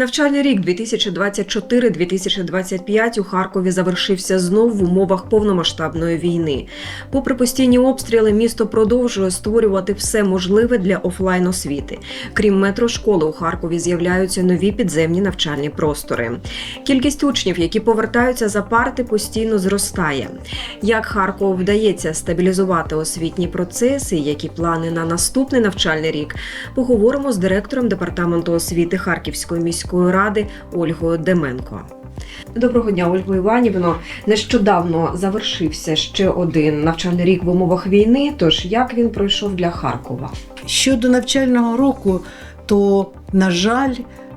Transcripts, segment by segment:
Навчальний рік 2024-2025 у Харкові завершився знов в умовах повномасштабної війни. Попри постійні обстріли, місто продовжує створювати все можливе для офлайн освіти. Крім метрошколи, у Харкові з'являються нові підземні навчальні простори. Кількість учнів, які повертаються за парти, постійно зростає. Як Харкову вдається стабілізувати освітні процеси, які плани на наступний навчальний рік, поговоримо з директором департаменту освіти Харківської міської ради Ольгою Деменко. Доброго дня, Ольго Іванівно. Нещодавно завершився ще один навчальний рік в умовах війни. Тож як він пройшов для Харкова? Щодо навчального року, то, на жаль,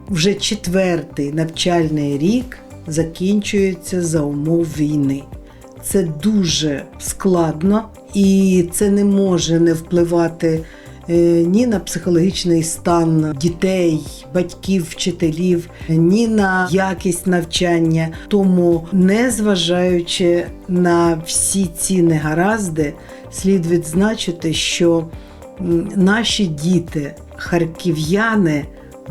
вже четвертий навчальний рік закінчується за умов війни. Це дуже складно і це не може не впливати ні на психологічний стан дітей, батьків, вчителів, ні на якість навчання. Тому, незважаючи на всі ці негаразди, слід відзначити, що наші діти, харків'яни,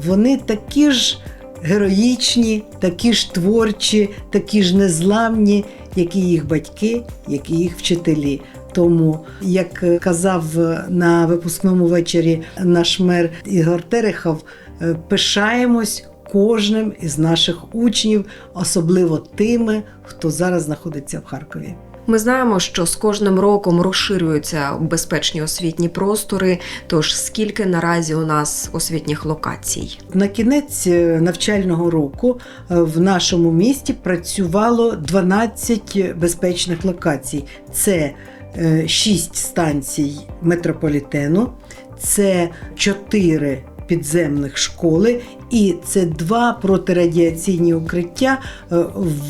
вони такі ж героїчні, такі ж творчі, такі ж незламні, як і їх батьки, як і їх вчителі. Тому, як казав на випускному вечорі наш мер Ігор Терехов, е, пишаємось кожним із наших учнів, особливо тими, хто зараз знаходиться в Харкові. Ми знаємо, що з кожним роком розширюються безпечні освітні простори. Тож скільки наразі у нас освітніх локацій? На кінець е, навчального року е, в нашому місті працювало 12 безпечних локацій. Це 6 станцій метрополітену, це 4 підземних школи і це два протирадіаційні укриття е,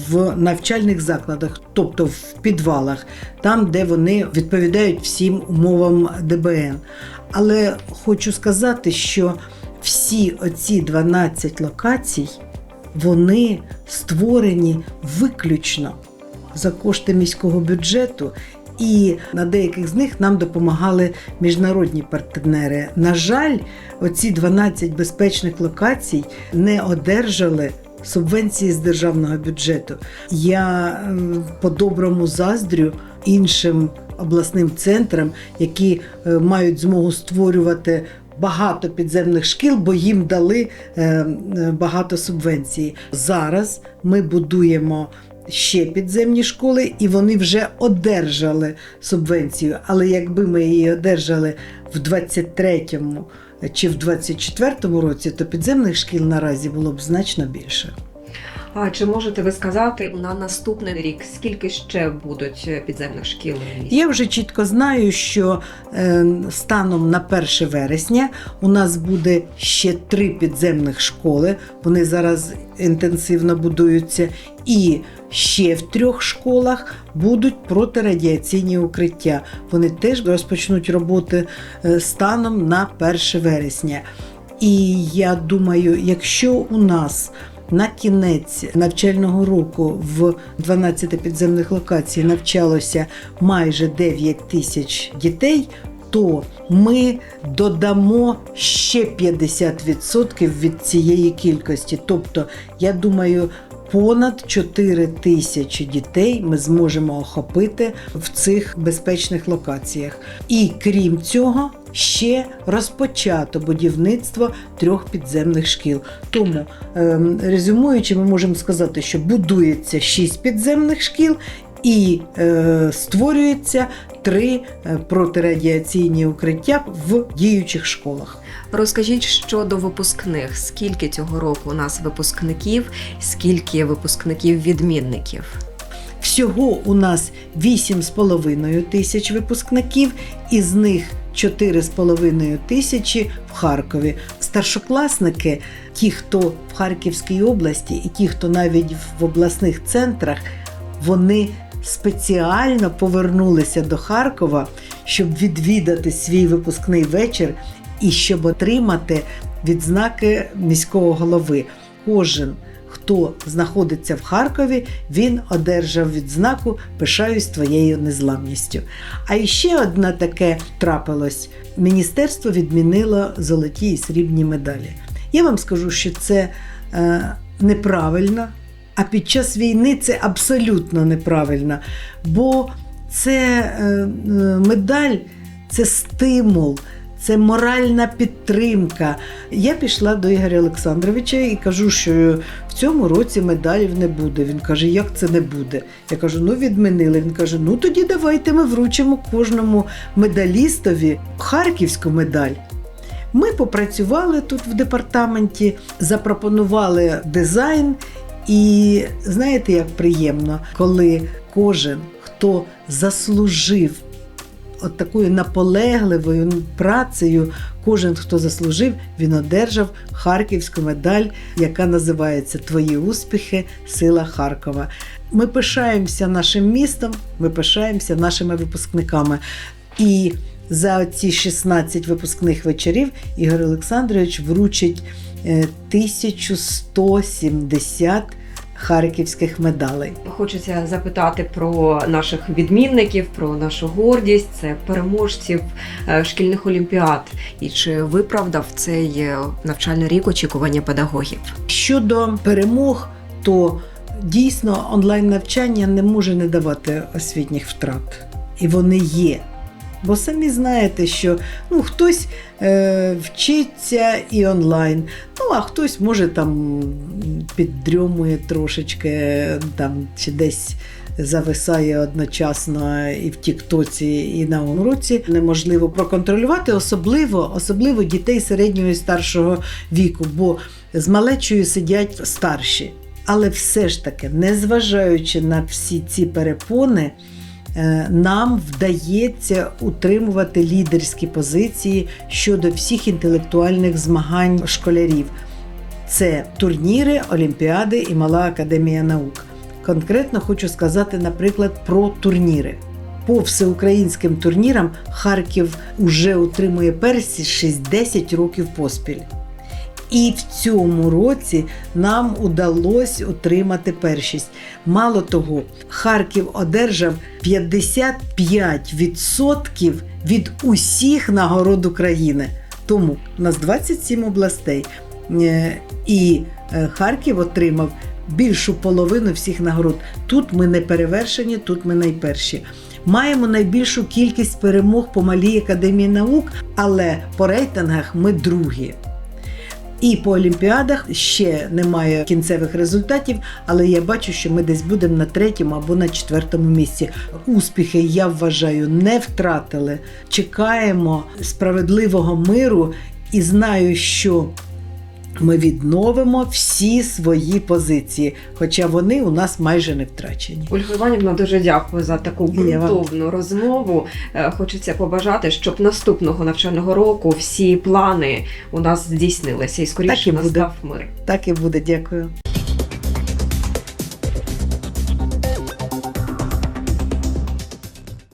в навчальних закладах, тобто в підвалах, там, де вони відповідають всім умовам ДБН. Але хочу сказати, що всі оці 12 локацій вони створені виключно за кошти міського бюджету. І на деяких з них нам допомагали міжнародні партнери. На жаль, оці 12 безпечних локацій не одержали субвенції з державного бюджету. Я е, по-доброму заздрю іншим обласним центрам, які е, мають змогу створювати. Багато підземних шкіл, бо їм дали е, багато субвенцій. Зараз ми будуємо ще підземні школи, і вони вже одержали субвенцію. Але якби ми її одержали в 23-му чи в 24-му році, то підземних шкіл наразі було б значно більше. А чи можете ви сказати на наступний рік, скільки ще будуть е, підземних шкіл? Я вже чітко знаю, що е, станом на 1 вересня у нас буде ще три підземних школи. Вони зараз інтенсивно будуються, і ще в трьох школах будуть протирадіаційні укриття. Вони теж розпочнуть роботи е, станом на 1 вересня. І я думаю, якщо у нас на кінець навчального року в 12 підземних локацій навчалося майже 9 тисяч дітей. То ми додамо ще 50% від цієї кількості. Тобто, я думаю, понад 4 тисячі дітей ми зможемо охопити в цих безпечних локаціях. І крім цього, ще розпочато будівництво трьох підземних шкіл. Тому, ем, резюмуючи, ми можемо сказати, що будується 6 підземних шкіл. І е, створюється три е, протирадіаційні укриття в діючих школах. Розкажіть щодо випускних, скільки цього року у нас випускників, скільки випускників-відмінників? Всього у нас 8,5 тисяч випускників, із них 4,5 тисячі в Харкові. Старшокласники, ті, хто в Харківській області, і ті, хто навіть в обласних центрах, вони спеціально повернулися до Харкова, щоб відвідати свій випускний вечір і щоб отримати відзнаки міського голови. Кожен хто знаходиться в Харкові, він одержав відзнаку Пишаюсь твоєю незламністю. А ще одне таке трапилось: міністерство відмінило золоті і срібні медалі. Я вам скажу, що це е, неправильна, а під час війни це абсолютно неправильно. Бо це е, е, медаль, це стимул. Це моральна підтримка. Я пішла до Ігоря Олександровича і кажу, що в цьому році медалів не буде. Він каже, як це не буде? Я кажу, ну відмінили. Він каже: ну тоді давайте ми вручимо кожному медалістові харківську медаль. Ми попрацювали тут в департаменті, запропонували дизайн, і знаєте, як приємно, коли кожен, хто заслужив от такою наполегливою працею, кожен, хто заслужив, він одержав харківську медаль, яка називається Твої успіхи, сила Харкова. Ми пишаємося нашим містом, ми пишаємося нашими випускниками. І за ці 16 випускних вечорів Ігор Олександрович вручить е, 1170 харківських медалей. Хочеться запитати про наших відмінників, про нашу гордість, це переможців е, шкільних олімпіад. І чи виправдав цей е, навчальний рік очікування педагогів? Щодо перемог, то дійсно онлайн навчання не може не давати освітніх втрат. І вони є. Бо самі знаєте, що ну, хтось е, вчиться і онлайн, ну а хтось може там піддрьомує трошечки, там чи десь зависає одночасно і в Тіктоці, і на уроці. Неможливо проконтролювати, особливо, особливо дітей середнього і старшого віку, бо з малечою сидять старші. Але все ж таки, незважаючи на всі ці перепони, нам вдається утримувати лідерські позиції щодо всіх інтелектуальних змагань школярів. Це турніри, олімпіади і Мала академія наук. Конкретно хочу сказати, наприклад, про турніри. По всеукраїнським турнірам Харків уже утримує першість 10 років поспіль. І в цьому році нам удалось отримати першість. Мало того, Харків одержав 55% від усіх нагород України. Тому у нас 27 областей, Е, і е, Харків отримав більшу половину всіх нагород. Тут ми не перевершені, тут ми найперші. Маємо найбільшу кількість перемог по малій академії наук, але по рейтингах ми другі. І по олімпіадах ще немає кінцевих результатів, але я бачу, що ми десь будемо на третьому або на четвертому місці. Успіхи, я вважаю, не втратили. Чекаємо справедливого миру і знаю, що ми відновимо всі свої позиції, хоча вони у нас майже не втрачені. Ольга Іванівна, дуже дякую за таку ґрунтовну розмову. Е, Хочеться побажати, щоб наступного навчального року всі плани у нас здійснилися і скоріше настав мир. Так і буде. Дякую.